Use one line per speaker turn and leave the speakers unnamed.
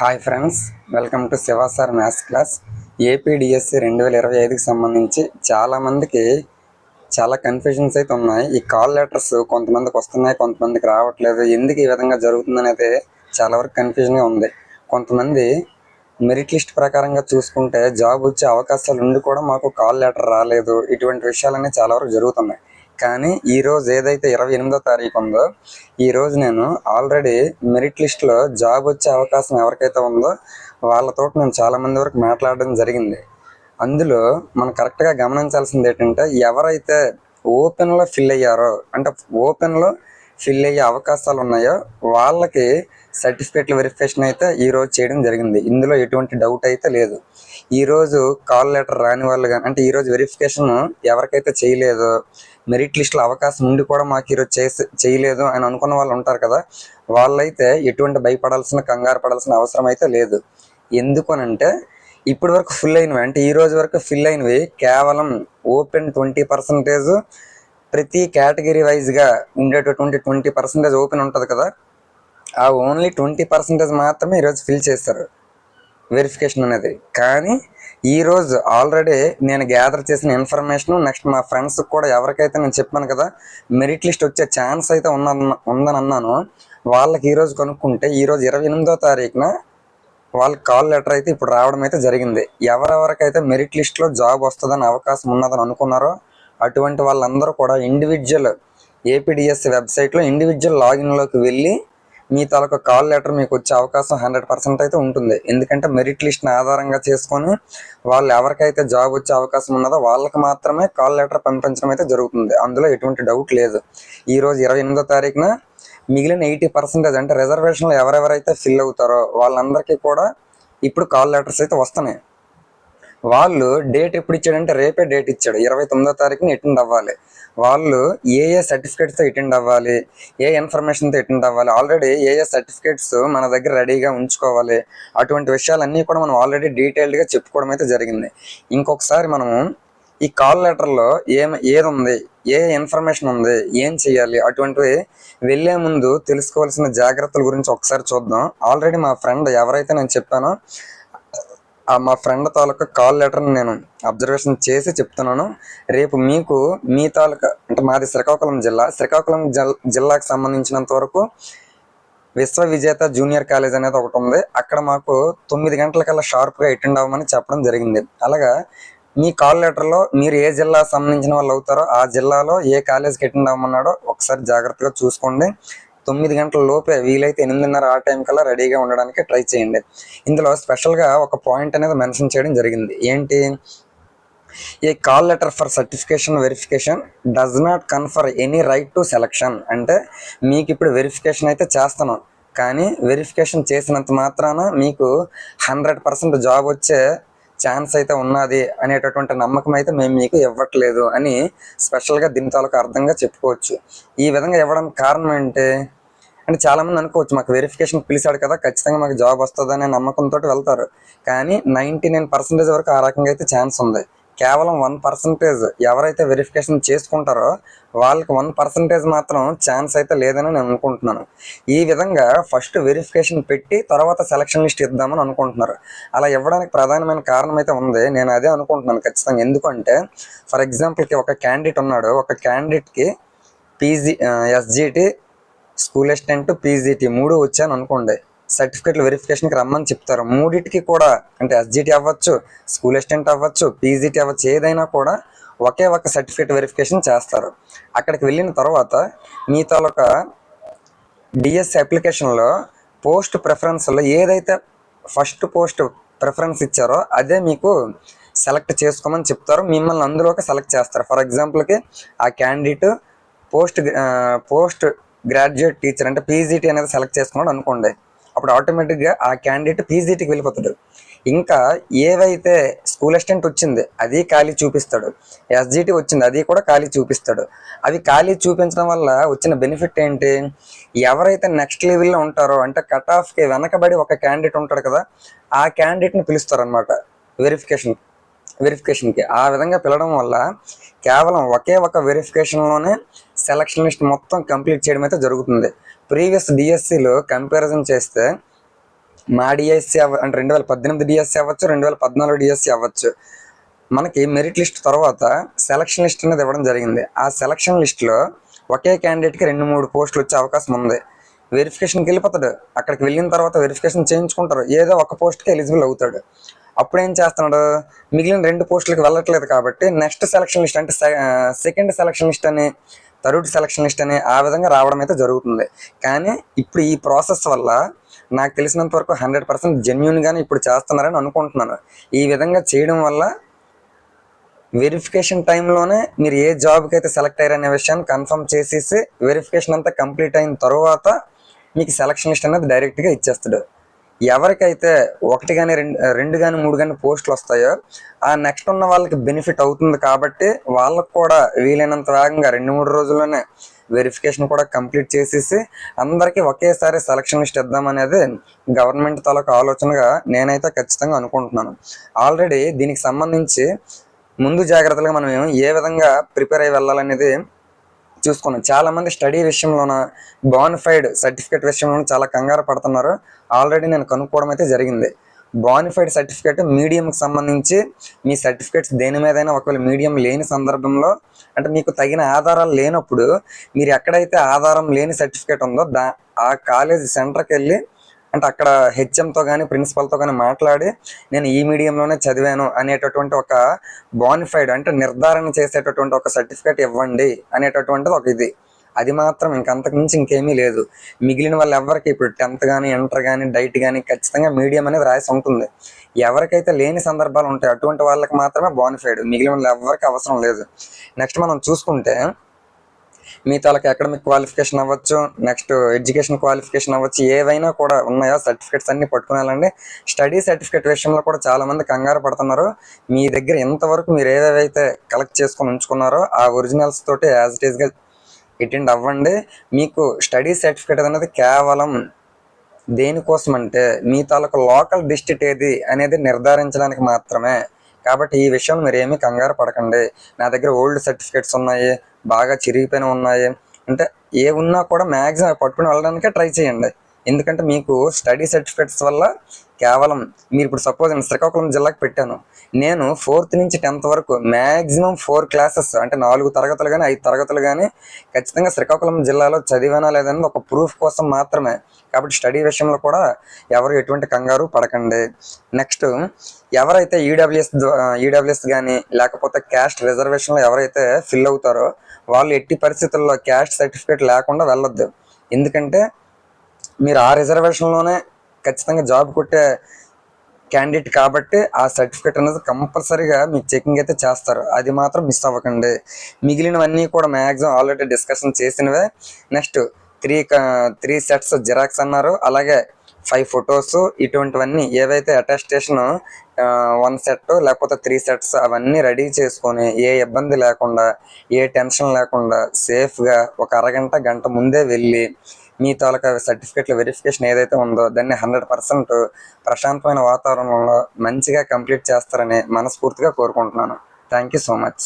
Hi friends welcome to Shiva sir maths class APDSC రెండు వేల ఇరవై ఐదుకి సంబంధించి చాలామందికి చాలా కన్ఫ్యూజన్స్ అయితే ఉన్నాయి. ఈ కాల్ లెటర్స్ కొంతమందికి వస్తున్నాయి కొంతమందికి రావట్లేదు. ఎందుకు ఈ విధంగా జరుగుతుందనేది చాలా వరకు కన్ఫ్యూజన్గా ఉంది. కొంతమంది మెరిట్ లిస్ట్ ప్రకారంగా చూసుకుంటే జాబ్ వచ్చే అవకాశాలు ఉండి కూడా మాకు కాల్ లెటర్ రాలేదు. ఇటువంటి విషయాలన్నీ చాలా వరకు జరుగుతున్నాయి. కానీ ఈ రోజు ఏదైతే ఇరవై ఎనిమిదో తారీఖు ఉందో ఈ రోజు నేను ఆల్రెడీ మెరిట్ లిస్ట్లో జాబ్ వచ్చే అవకాశం ఎవరికైతే ఉందో వాళ్ళతో నేను చాలా మంది వరకు మాట్లాడడం జరిగింది. అందులో మనం కరెక్ట్గా గమనించాల్సింది ఏంటంటే ఎవరైతే ఓపెన్లో ఫిల్ అయ్యారో అంటే ఓపెన్లో ఫిల్ అయ్యే అవకాశాలు ఉన్నాయో వాళ్ళకి సర్టిఫికేట్ల వెరిఫికేషన్ అయితే ఈరోజు చేయడం జరిగింది. ఇందులో ఎటువంటి డౌట్ అయితే లేదు. ఈ రోజు కాల్ లెటర్ రాని వాళ్ళు కానీ అంటే ఈరోజు వెరిఫికేషన్ ఎవరికైతే చేయలేదో మెరిట్ లిస్ట్లో అవకాశం ఉండి కూడా మాకు ఈరోజు చేసి చేయలేదు అని అనుకున్న వాళ్ళు ఉంటారు కదా వాళ్ళైతే ఎటువంటి భయపడాల్సిన కంగారు పడాల్సిన అవసరం అయితే లేదు. ఎందుకనంటే ఇప్పటి వరకు ఫిల్ అయినవి అంటే ఈ రోజు వరకు ఫిల్ అయినవి కేవలం ఓపెన్ ట్వంటీ పర్సంటేజ్ ప్రతి కేటగిరీ వైజ్గా ఉండేటటువంటి ట్వంటీ పర్సెంటేజ్ ఓపెన్ ఉంటుంది కదా ఆ ఓన్లీ ట్వంటీ పర్సెంటేజ్ మాత్రమే ఈరోజు ఫిల్ చేస్తారు వెరిఫికేషన్ అనేది. కానీ ఈరోజు ఆల్రెడీ నేను గ్యాదర్ చేసిన ఇన్ఫర్మేషన్ నెక్స్ట్ మా ఫ్రెండ్స్ కూడా ఎవరికైతే నేను చెప్పాను కదా మెరిట్ లిస్ట్ వచ్చే ఛాన్స్ అయితే ఉన్న ఉందని అన్నాను. వాళ్ళకి ఈరోజు కనుక్కుంటే ఈరోజు ఇరవై ఎనిమిదో తారీఖున వాళ్ళకి కాల్ లెటర్ అయితే ఇప్పుడు రావడం అయితే జరిగింది. ఎవరెవరికైతే మెరిట్ లిస్ట్లో జాబ్ వస్తుందని అవకాశం ఉన్నదని అనుకున్నారో అటువంటి వాళ్ళందరూ కూడా ఇండివిజువల్ ఏపీడిఎస్ వెబ్సైట్లో ఇండివిజువల్ లాగిన్లోకి వెళ్ళి మీ తాలూకా కాల్ లెటర్ మీకు వచ్చే అవకాశం హండ్రెడ్ పర్సెంట్ అయితే ఉంటుంది. ఎందుకంటే మెరిట్ లిస్ట్ని ఆధారంగా చేసుకొని వాళ్ళు ఎవరికైతే జాబ్ వచ్చే అవకాశం ఉన్నదో వాళ్ళకి మాత్రమే కాల్ లెటర్ పంపించడం అయితే జరుగుతుంది. అందులో ఎటువంటి డౌట్ లేదు. ఈరోజు ఇరవై ఎనిమిదో తారీఖున మిగిలిన ఎయిటీ పర్సెంటేజ్ అంటే రిజర్వేషన్లు ఎవరెవరైతే ఫిల్ అవుతారో వాళ్ళందరికీ కూడా ఇప్పుడు కాల్ లెటర్స్ అయితే వస్తున్నాయి. వాళ్ళు డేట్ ఎప్పుడు ఇచ్చాడంటే రేపే డేట్ ఇచ్చాడు. ఇరవై తొమ్మిదో తారీఖున అటెండ్ అవ్వాలి. వాళ్ళు ఏ ఏ సర్టిఫికేట్స్తో అటెండ్ అవ్వాలి ఏ ఇన్ఫర్మేషన్తో అటెండ్ అవ్వాలి ఆల్రెడీ ఏ ఏ సర్టిఫికేట్స్ మన దగ్గర రెడీగా ఉంచుకోవాలి అటువంటి విషయాలన్నీ కూడా మనం ఆల్రెడీ డీటెయిల్డ్గా చెప్పుకోవడం అయితే జరిగింది. ఇంకొకసారి మనము ఈ కాల్ లెటర్లో ఏం ఏది ఉంది ఏ ఇన్ఫర్మేషన్ ఉంది ఏం చేయాలి అటువంటివి వెళ్ళే ముందు తెలుసుకోవాల్సిన జాగ్రత్తల గురించి ఒకసారి చూద్దాం. ఆల్రెడీ మా ఫ్రెండ్ ఎవరైతే నేను చెప్పానో మా ఫ్రెండ్ తాలూకా కాల్ లెటర్ని నేను అబ్జర్వేషన్ చేసి చెప్తున్నాను. రేపు మీకు మీ తాలూకా అంటే మాది శ్రీకాకుళం జిల్లా. శ్రీకాకుళం జిల్లాకు సంబంధించినంత వరకు విశ్వ విజేత జూనియర్ కాలేజ్ అనేది ఒకటి ఉంది. అక్కడ మాకు తొమ్మిది గంటలకల్లా షార్ప్గా అటెండ్ అవ్వమని చెప్పడం జరిగింది. అలాగా మీ కాల్ లెటర్లో మీరు ఏ జిల్లా సంబంధించిన వాళ్ళు అవుతారో ఆ జిల్లాలో ఏ కాలేజ్కి అటెండ్ అవ్వమన్నాడో ఒకసారి జాగ్రత్తగా చూసుకోండి. తొమ్మిది గంటల లోపే వీలైతే ఎనిమిదిన్నర ఆ టైం కల్లా రెడీగా ఉండడానికి ట్రై చేయండి. ఇందులో స్పెషల్గా ఒక పాయింట్ అనేది మెన్షన్ చేయడం జరిగింది. ఏంటి? A call letter for certification verification does not confer any right to selection అంటే మీకు ఇప్పుడు వెరిఫికేషన్ అయితే చేస్తాను. కానీ వెరిఫికేషన్ చేసినంత మాత్రాన మీకు హండ్రెడ్ పర్సెంట్ జాబ్ వచ్చే ఛాన్స్ అయితే ఉన్నది అనేటటువంటి నమ్మకం అయితే మేము మీకు ఇవ్వట్లేదు అని స్పెషల్గా దీని తాలూకు అర్థంగా చెప్పుకోవచ్చు. ఈ విధంగా ఇవ్వడానికి కారణం ఏంటి? అంటే చాలా మంది అనుకోవచ్చు మాకు వెరిఫికేషన్ పిలిచాడు కదా ఖచ్చితంగా మాకు జాబ్ వస్తుంది అనే నమ్మకంతో వెళ్తారు. కానీ నైంటీ నైన్ పర్సెంటేజ్ వరకు ఆ రకంగా అయితే ఛాన్స్ ఉంది. కేవలం వన్ పర్సెంటేజ్ ఎవరైతే వెరిఫికేషన్ చేసుకుంటారో వాళ్ళకి వన్ పర్సెంటేజ్ మాత్రం ఛాన్స్ అయితే లేదని నేను అనుకుంటున్నాను. ఈ విధంగా ఫస్ట్ వెరిఫికేషన్ పెట్టి తర్వాత సెలక్షన్ లిస్ట్ ఇద్దామని అనుకుంటున్నారు. అలా ఇవ్వడానికి ప్రధానమైన కారణం అయితే ఉంది. నేను అదే అనుకుంటున్నాను ఖచ్చితంగా. ఎందుకంటే ఫర్ ఎగ్జాంపుల్కి ఒక క్యాండిడేట్ ఉన్నాడు. ఒక క్యాండిడేట్కి PG SGT school assistant PGT మూడు వచ్చాను అనుకోండి. సర్టిఫికేట్ల వెరిఫికేషన్కి రమ్మని చెప్తారు. మూడింటికి కూడా అంటే ఎస్జిటి అవ్వచ్చు స్కూల్ అసిస్టెంట్ అవ్వచ్చు పీజీటీ అవ్వచ్చు ఏదైనా కూడా ఒకే ఒక సర్టిఫికేట్ వెరిఫికేషన్ చేస్తారు. అక్కడికి వెళ్ళిన తర్వాత మీ తాలూకా డిఎస్ అప్లికేషన్లో పోస్ట్ ప్రిఫరెన్స్లో ఏదైతే ఫస్ట్ పోస్ట్ ప్రిఫరెన్స్ ఇచ్చారో అదే మీకు సెలెక్ట్ చేసుకోమని చెప్తారు. మిమ్మల్ని అందులోకి సెలెక్ట్ చేస్తారు. ఫర్ ఎగ్జాంపుల్కి ఆ candidate post post graduate teacher అంటే పీజీటీ అనేది సెలెక్ట్ చేసుకున్నాడు అనుకోండి. అప్పుడు ఆటోమేటిక్గా ఆ క్యాండిడేట్ పీజీటీకి వెళ్ళిపోతాడు. ఇంకా ఏవైతే స్కూల్ అసిస్టెంట్ వచ్చింది అది ఖాళీ చూపిస్తాడు. ఎస్జిటి వచ్చింది అది కూడా ఖాళీ చూపిస్తాడు. అవి ఖాళీ చూపించడం వల్ల వచ్చిన బెనిఫిట్ ఏంటి? ఎవరైతే నెక్స్ట్ లెవెల్లో ఉంటారో అంటే కట్ ఆఫ్కి వెనకబడి ఒక క్యాండిడేట్ ఉంటాడు కదా ఆ క్యాండిడేట్ని పిలుస్తారు అనమాట వెరిఫికేషన్ వెరిఫికేషన్కి ఆ విధంగా పిలవడం వల్ల కేవలం ఒకే ఒక వెరిఫికేషన్లోనే సెలక్షన్ లిస్ట్ మొత్తం కంప్లీట్ చేయడం అయితే జరుగుతుంది. ప్రీవియస్ డిఎస్సిలో కంపారిజన్ చేస్తే మా డిఎస్సి అంటే రెండు వేల పద్దెనిమిది డిఎస్సి అవ్వచ్చు రెండు వేల పద్నాలుగు డిఎస్సి అవ్వచ్చు. మనకి మెరిట్ లిస్ట్ తర్వాత సెలక్షన్ లిస్ట్ అనేది ఇవ్వడం జరిగింది. ఆ సెలక్షన్ లిస్ట్లో ఒకే క్యాండిడేట్కి రెండు మూడు పోస్టులు వచ్చే అవకాశం ఉంది. వెరిఫికేషన్కి వెళ్ళిపోతాడు. అక్కడికి వెళ్ళిన తర్వాత వెరిఫికేషన్ చేయించుకుంటారు. ఏదో ఒక పోస్ట్కి ఎలిజిబుల్ అవుతాడు. అప్పుడు ఏం చేస్తున్నాడు? మిగిలిన రెండు పోస్టులకు వెళ్ళట్లేదు కాబట్టి నెక్స్ట్ సెలక్షన్ లిస్ట్ అంటే సెకండ్ సెలక్షన్ లిస్ట్ అని థర్డ్ సెలక్షన్ లిస్ట్ అనే ఆ విధంగా రావడం అయితే జరుగుతుంది. కానీ ఇప్పుడు ఈ ప్రాసెస్ వల్ల నాకు తెలిసినంత వరకు హండ్రెడ్ పర్సెంట్ జెన్యున్గానే ఇప్పుడు చేస్తున్నారని అనుకుంటున్నాను. ఈ విధంగా చేయడం వల్ల వెరిఫికేషన్ టైంలోనే మీరు ఏ జాబ్కి అయితే సెలెక్ట్ అయ్యారనే విషయాన్ని కన్ఫర్మ్ చేసేసి వెరిఫికేషన్ అంతా కంప్లీట్ అయిన తర్వాత మీకు సెలక్షన్ లిస్ట్ అనేది డైరెక్ట్గా ఇచ్చేస్తాడు. ఎవరికైతే ఒకటి కానీ రెండు రెండు కానీ మూడు కానీ పోస్టులు వస్తాయో ఆ నెక్స్ట్ ఉన్న వాళ్ళకి బెనిఫిట్ అవుతుంది కాబట్టి వాళ్ళకు కూడా వీలైనంత వేగంగా రెండు మూడు రోజుల్లోనే వెరిఫికేషన్ కూడా కంప్లీట్ చేసేసి అందరికీ ఒకేసారి సెలక్షన్ లిస్ట్ ఇద్దామనేది గవర్నమెంట్ తాలూకు ఆలోచనగా నేనైతే ఖచ్చితంగా అనుకుంటున్నాను. ఆల్రెడీ దీనికి సంబంధించి ముందు జాగ్రత్తలుగా మనం ఏ విధంగా ప్రిపేర్ అయ్యి వెళ్ళాలనేది చూసుకున్నాం. చాలా మంది స్టడీ విషయంలోన బానిఫైడ్ సర్టిఫికేట్ విషయంలోనూ చాలా కంగారు పడుతున్నారు. ఆల్రెడీ నేను కనుక్కోవడం అయితే జరిగింది. బానిఫైడ్ సర్టిఫికేట్ మీడియంకి సంబంధించి మీ సర్టిఫికేట్స్ దేని మీదైనా ఒకవేళ మీడియం లేని సందర్భంలో అంటే మీకు తగిన ఆధారాలు లేనప్పుడు మీరు ఎక్కడైతే ఆధారం లేని సర్టిఫికేట్ ఉందో దా ఆ కాలేజ్ సెంటర్కి వెళ్ళి అంటే అక్కడ హెచ్ఎంతో కానీ ప్రిన్సిపల్తో కానీ మాట్లాడి నేను ఈ మీడియంలోనే చదివాను అనేటటువంటి ఒక బానిఫైడ్ అంటే నిర్ధారణ చేసేటటువంటి ఒక సర్టిఫికేట్ ఇవ్వండి అనేటటువంటిది ఒక ఇది. అది మాత్రం ఇంకంతకుమించి ఇంకేమీ లేదు. మిగిలిన వాళ్ళు ఎవరికి ఇప్పుడు టెన్త్ కానీ ఇంటర్ కానీ డైట్ కానీ ఖచ్చితంగా మీడియం అనేది రాసి ఉంటుంది. ఎవరికైతే లేని సందర్భాలు ఉంటాయి అటువంటి వాళ్ళకి మాత్రమే బానిఫైడ్ మిగిలిన వాళ్ళు ఎవరికి అవసరం లేదు. నెక్స్ట్ మనం చూసుకుంటే మీ తాలూకు అకాడమిక్ క్వాలిఫికేషన్ అవ్వచ్చు నెక్స్ట్ ఎడ్యుకేషన్ క్వాలిఫికేషన్ అవ్వచ్చు ఏవైనా కూడా ఉన్నాయో? సర్టిఫికేట్స్ అన్ని పట్టుకునేలాండి స్టడీ సర్టిఫికేట్ విషయంలో కూడా చాలామంది కంగారు పడుతున్నారు. మీ దగ్గర ఇంతవరకు మీరు ఏవేవైతే కలెక్ట్ చేసుకొని ఉంచుకున్నారో ఆ ఒరిజినల్స్ తోటి యాజ్ ఇట్ ఈస్గా అటెండ్ అవ్వండి. మీకు స్టడీ సర్టిఫికేట్ అనేది కేవలం దేనికోసం అంటే మీ తాలూకు లోకల్ డిస్ట్రిక్ట్ ఏది అనేది నిర్ధారించడానికి మాత్రమే. కాబట్టి ఈ విషయం మీరు ఏమీ కంగారు పడకండి. నా దగ్గర ఓల్డ్ సర్టిఫికేట్స్ ఉన్నాయి బాగా చిరిగిపోయిన ఉన్నాయి. అంటే ఏ ఉన్నా కూడా మ్యాక్సిమం పట్టుకుని వెళ్ళడానికే ట్రై చేయండి. ఎందుకంటే మీకు స్టడీ సర్టిఫికేట్స్ వల్ల కేవలం మీరు ఇప్పుడు సపోజ్ నేను శ్రీకాకుళం జిల్లాకు పెట్టాను. నేను ఫోర్త్ నుంచి టెన్త్ వరకు మ్యాక్సిమం ఫోర్ క్లాసెస్ అంటే నాలుగు తరగతులు కానీ ఐదు తరగతులు కానీ ఖచ్చితంగా శ్రీకాకుళం జిల్లాలో చదివానా లేదని ఒక ప్రూఫ్ కోసం మాత్రమే. కాబట్టి స్టడీ విషయంలో కూడా ఎవరు ఎటువంటి కంగారు పడకండి. నెక్స్ట్ ఎవరైతే ఈడబ్ల్యూఎస్ ఈడబ్ల్యూఎస్ కానీ లేకపోతే క్యాస్ట్ రిజర్వేషన్లో ఎవరైతే ఫిల్ అవుతారో వాళ్ళు ఎట్టి పరిస్థితుల్లో క్యాస్ట్ సర్టిఫికేట్ లేకుండా వెళ్ళొద్దు. ఎందుకంటే మీరు ఆ రిజర్వేషన్లోనే ఖచ్చితంగా జాబ్ కొట్టే క్యాండిడేట్ కాబట్టి ఆ సర్టిఫికేట్ అనేది కంపల్సరీగా మీకు చెకింగ్ అయితే చేస్తారు. అది మాత్రం మిస్ అవ్వకండి. మిగిలినవన్నీ కూడా మ్యాక్సిమం ఆల్రెడీ డిస్కషన్ చేసినవే. Next three three sets xerox అన్నారు. అలాగే ఫైవ్ ఫొటోస్ ఇటువంటివన్నీ ఏవైతే అటెస్టేషన్ వన్ సెట్ లేకపోతే త్రీ సెట్స్ అవన్నీ రెడీ చేసుకొని ఏ ఇబ్బంది లేకుండా ఏ టెన్షన్ లేకుండా సేఫ్గా ఒక అరగంట గంట ముందే వెళ్ళి మీ తాలూకా సర్టిఫికేట్ల వెరిఫికేషన్ ఏదైతే ఉందో దాన్ని హండ్రెడ్ పర్సెంట్ ప్రశాంతమైన వాతావరణంలో మంచిగా కంప్లీట్ చేస్తారని మనస్ఫూర్తిగా కోరుకుంటున్నాను. Thank you so much